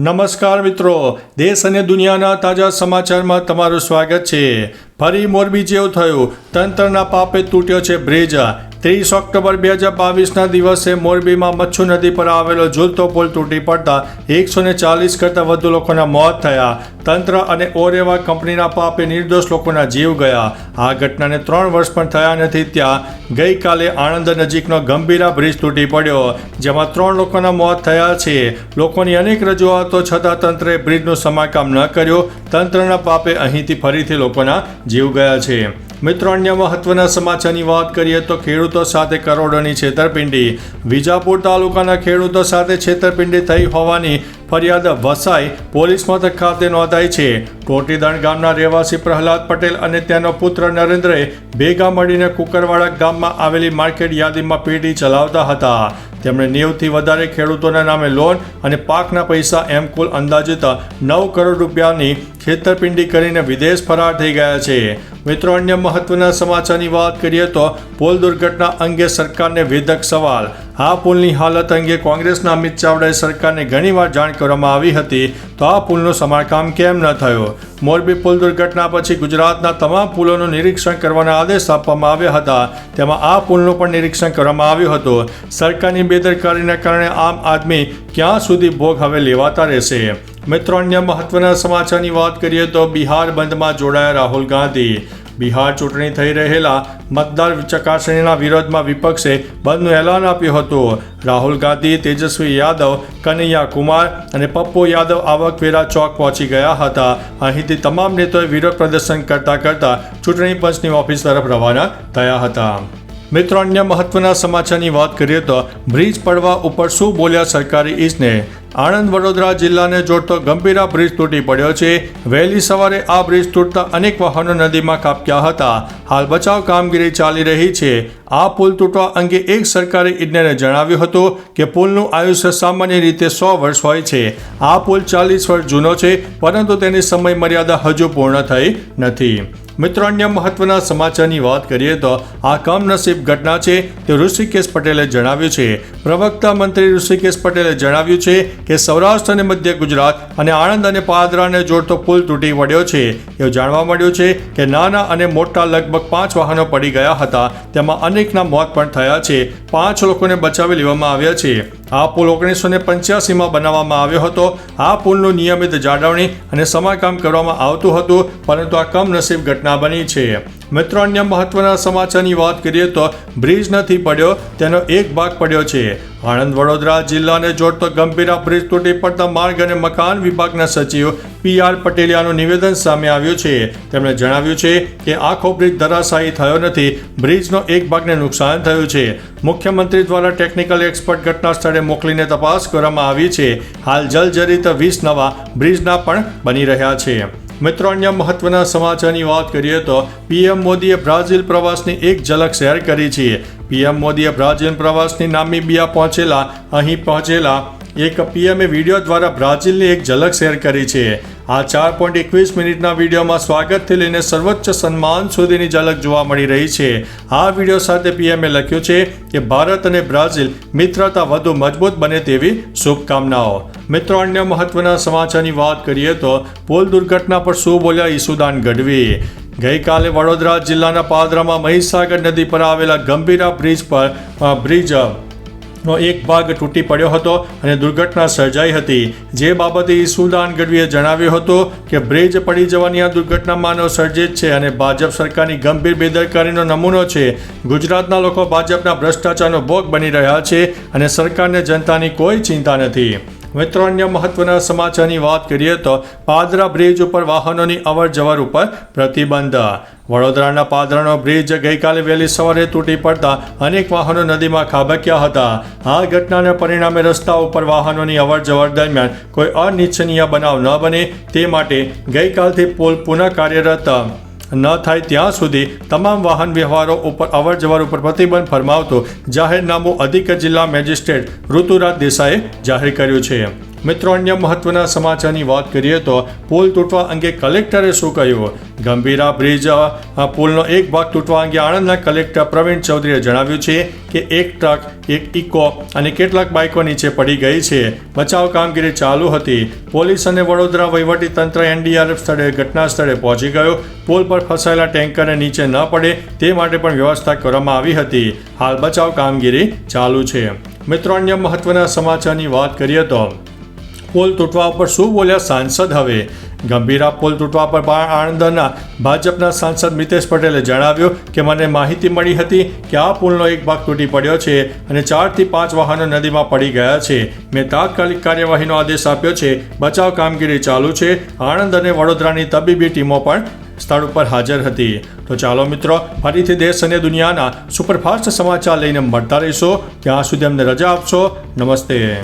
નમસ્કાર મિત્રો. દેશ અને દુનિયાના તાજા સમાચારમાં તમારું સ્વાગત છે. ફરી મોરબી જેવું થયું. તંત્રના પાપે તૂટ્યો છે બ્રિજ. ત્રીસ ઓક્ટોબર બે હજાર બાવીસના દિવસે મોરબીમાં મચ્છુ નદી પર આવેલો ઝૂલતો પુલ તૂટી પડતા એકસો ને ચાલીસ કરતાં વધુ લોકોના મોત થયા. તંત્ર અને ઓરેવા કંપનીના પાપે નિર્દોષ લોકોના જીવ ગયા. આ ઘટનાને ત્રણ વર્ષ પણ થયા નથી ત્યાં. ગઈકાલે આણંદ નજીકનો ગંભીરા બ્રિજ તૂટી પડ્યો, જેમાં ત્રણ લોકોના મોત થયા છે. લોકોની અનેક રજૂઆતો છતાં તંત્રએ બ્રિજનું સમારકામ ન કર્યું. તંત્રના પાપે અહીંથી ફરીથી લોકોના જીવ ગયા છે. મિત્રો, અન્ય મહત્વના સમાચારની વાત કરીએ તો ખેડૂતો સાથે કરોડોની છેતરપિંડી. વિજાપુર તાલુકાના ખેડૂતો સાથે છેતરપિંડી થઈ હોવાની ફરિયાદ વસાઈ પોલીસ મથક ખાતે નોંધાઈ છે. ટોટીદણ ગામના રહેવાસી પ્રહલાદ પટેલ અને તેનો પુત્ર નરેન્દ્રએ ભેગા મળીને કુકરવાડા ગામમાં આવેલી માર્કેટ યાદીમાં પેઢી ચલાવતા હતા. તેમણે નેવથી વધારે ખેડૂતોના નામે લોન અને પાકના પૈસા એમ કુલ અંદાજિત નવ કરોડ રૂપિયાની છેતરપિંડી કરીને વિદેશ ફરાર થઈ ગયા છે. મિત્રો, અન્ય મહત્વના સમાચારની વાત કરીએ તો પોલ દુર્ઘટના અંગે સરકારને વેધક સવાલ. આ પુલની હાલત અંગે કોંગ્રેસના અમિત ચાવડાએ સરકારને ઘણીવાર જાણ કરવામાં આવી હતી. તો આ પુલનું સમારકામ કેમ ન થયું? મોરબી પુલ દુર્ઘટના પછી ગુજરાતના તમામ પુલોનું નિરીક્ષણ કરવાના આદેશ આપવામાં આવ્યા હતા. તેમાં આ પુલનું પણ નિરીક્ષણ કરવામાં આવ્યું હતું. સરકારની બેદરકારીના કારણે આમ આદમી ક્યાં સુધી ભોગ હવે લેવાતા રહેશે? મિત્રો, અન્ય મહત્વના સમાચારની વાત કરીએ તો બિહાર બંધમાં જોડાયા રાહુલ ગાંધી. બિહાર ચૂંટણી થઈ રહેલા મતદાર ચકાસણીના વિરોધમાં વિપક્ષે બંધનું એલાન આપ્યું હતું. રાહુલ ગાંધી, તેજસ્વી યાદવ, કનૈયા કુમાર અને પપ્પુ યાદવ આવકવેરા ચોક પહોંચી ગયા હતા. અહીંથી તમામ નેતાઓએ વિરોધ પ્રદર્શન કરતા કરતા ચૂંટણી પંચની ઓફિસ તરફ રવાના થયા હતા. મિત્રો, અન્ય મહત્વના સમાચારની વાત કરીએ તો બ્રિજ પડવા ઉપર શું બોલ્યા સરકારી ઈજને આણંદ વડોદરા જિલ્લાને જોડતો ગંભીરા બ્રિજ તૂટી પડ્યો છે. વહેલી સવારે આ બ્રિજ તૂટતા અનેક વાહનો નદીમાં કાપ્યા હતા. હાલ બચાવ કામગીરી ચાલી રહી છે. આ પુલ તૂટવા અંગે એક સરકારી ઇજનેરે જણાવ્યું હતું કે પુલનું આયુષ્ય સામાન્ય રીતે સો વર્ષ હોય છે. આ પુલ ચાલીસ વર્ષ જૂનો છે, પરંતુ તેની સમય મર્યાદા હજુ પૂર્ણ થઈ નથી. મિત્રો, અન્ય મહત્વના સમાચારની વાત કરીએ તો આ કમનસીબ ઘટના છે તે ઋષિકેશ પટેલે જણાવ્યું છે. પ્રવક્તા મંત્રી ઋષિકેશ પટેલે જણાવ્યું છે કે સૌરાષ્ટ્ર અને મધ્ય ગુજરાત અને આણંદ અને પાદરાને જોડતો પુલ તૂટી પડ્યો છે. એવું જાણવા મળ્યું છે કે નાના અને મોટા લગભગ પાંચ વાહનો પડી ગયા હતા. તેમાં અનેકના મોત પણ થયા છે. પાંચ લોકોને બચાવી લેવામાં આવ્યા છે. આ પુલ ઓગણીસો ને પંચ્યાસીમાં બનાવવામાં આવ્યો હતો. આ પુલનું નિયમિત જાળવણી અને સમારકામ કરવામાં આવતું હતું, પરંતુ આ કમનસીબ ઘટના બની છે. મિત્રો, અન્ય મહત્વના સમાચારની વાત કરીએ તો બ્રિજ નથી પડ્યો, તેનો એક ભાગ પડ્યો છે. આણંદ વડોદરા જિલ્લાને જોડતો ગંભીરા બ્રિજ તૂટી પડતા માર્ગ અને મકાન વિભાગના સચિવ પી આર પટેલિયાનું નિવેદન સામે આવ્યું છે. તેમણે જણાવ્યું છે કે આખો બ્રિજ ધરાશાયી થયો નથી. બ્રિજનો એક ભાગને નુકસાન થયું છે. મુખ્યમંત્રી દ્વારા ટેકનિકલ એક્સપર્ટ ઘટના સ્થળે મોકલીને તપાસ કરવામાં આવી છે. હાલ જલજરિત વીસ નવા બ્રિજના પણ બની રહ્યા છે. મિત્રો, અન્ય મહત્વના સમાચારની વાત કરીએ તો પીએમ મોદીએ બ્રાઝિલ પ્રવાસની એક ઝલક શેર કરી છે. પીએમ મોદીએ બ્રાઝિલ પ્રવાસની નામીબિયા પહોંચેલા, અહીં પહોંચેલા એક પીએમએ વીડિયો દ્વારા બ્રાઝિલની એક ઝલક શેર કરી છે. આ ચાર પોઈન્ટ એકવીસ મિનિટના વિડીયોમાં સ્વાગતથી લઈને સર્વોચ્ચ સન્માન સુધીની ઝલક જોવા મળી રહી છે. આ વીડિયો સાથે પીએમએ લખ્યું છે કે ભારત અને બ્રાઝિલ મિત્રતા વધુ મજબૂત બને તેવી શુભકામનાઓ. મિત્રો, અન્ય મહત્વના સમાચારની વાત કરીએ તો પુલ દુર્ઘટના પર શું બોલ્યા ઈસુદાન ગઢવી? ગઈકાલે વડોદરા જિલ્લાના પાદરામાં મહીસાગર નદી પર આવેલા ગંભીરા બ્રિજ પર બ્રિજ નો એક ભાગ તૂટી પડ્યો હતો અને દુર્ઘટના સર્જાઈ હતી. જે બાબતે ઈસુદાન ગઢવીએ જણાવ્યું હતું કે, બ્રિજ પડી જવાની આ દુર્ઘટના માનવ સર્જિત છે અને ભાજપ સરકારની ગંભીર બેદરકારીનો નમૂનો છે. ગુજરાતના લોકો ભાજપના ભ્રષ્ટાચારનો ભોગ બની રહ્યા છે અને સરકારને જનતાની કોઈ ચિંતા નથી. મિત્રો અન્ય મહત્વના સમાચારની વાત કરીએ તો પાદરા બ્રિજ ઉપર વાહનોની અવર જવર ઉપર પ્રતિબંધ. વડોદરાના પાદરાનો બ્રિજ ગઈકાલે વહેલી સવારે તૂટી પડતા અનેક વાહનો નદીમાં ખાબક્યા હતા. આ ઘટનાના પરિણામે રસ્તા ઉપર વાહનોની અવર જવર દરમિયાન કોઈ અનિચ્છનીય બનાવ ન બને તે માટે ગઈકાલથી પુલ પુનઃ કાર્યરત. ન થાય ત્યાં સુધી તમામ વાહન વ્યવહારો ઉપર અવર જવર ઉપર પ્રતિબંધ ફરમાવતો જાહેરનામું અધિક જિલ્લા મેજિસ્ટ્રેટ ઋતુરાજ દેસાઈએ જાહેર કર્યું છે. મિત્રો, અન્ય મહત્વના સમાચારની વાત કરીએ તો પુલ તૂટવા અંગે કલેક્ટરે શું કહ્યું? ગંભીરા બ્રિજ પુલનો એક ભાગ તૂટવા અંગે આણંદના કલેક્ટર પ્રવીણ ચૌધરીએ જણાવ્યું છે કે એક ટ્રક, એક ઇકો અને કેટલાક બાઇકો નીચે પડી ગઈ છે. બચાવ કામગીરી ચાલુ હતી. પોલીસ અને વડોદરા વહીવટી તંત્ર એનડીઆરએફ સ્થળે ઘટના સ્થળે પહોંચી ગયો. પુલ પર ફસાયેલા ટેન્કરને નીચે ન પડે તે માટે પણ વ્યવસ્થા કરવામાં આવી હતી. હાલ બચાવ કામગીરી ચાલુ છે. મિત્રો, અન્ય મહત્વના સમાચારની વાત કરીએ તો પુલ તૂટવા પર શું બોલ્યા સાંસદ હવે? ગંભીરા પુલ તૂટવા પર આણંદના ભાજપના સાંસદ મિતેશ પટેલે જણાવ્યું કે મને માહિતી મળી હતી કે આ પુલનો એક ભાગ તૂટી પડ્યો છે અને ચારથી પાંચ વાહનો નદીમાં પડી ગયા છે. મેં તાત્કાલિક કાર્યવાહીનો આદેશ આપ્યો છે. બચાવ કામગીરી ચાલુ છે. આણંદ અને વડોદરાની તબીબી ટીમો પણ સ્થળ ઉપર હાજર હતી. તો ચાલો મિત્રો, ફરીથી દેશ અને દુનિયાના સુપરફાસ્ટ સમાચાર લઈને મળતા રહીશો. ત્યાં સુધી અમને રજા આપશો. નમસ્તે.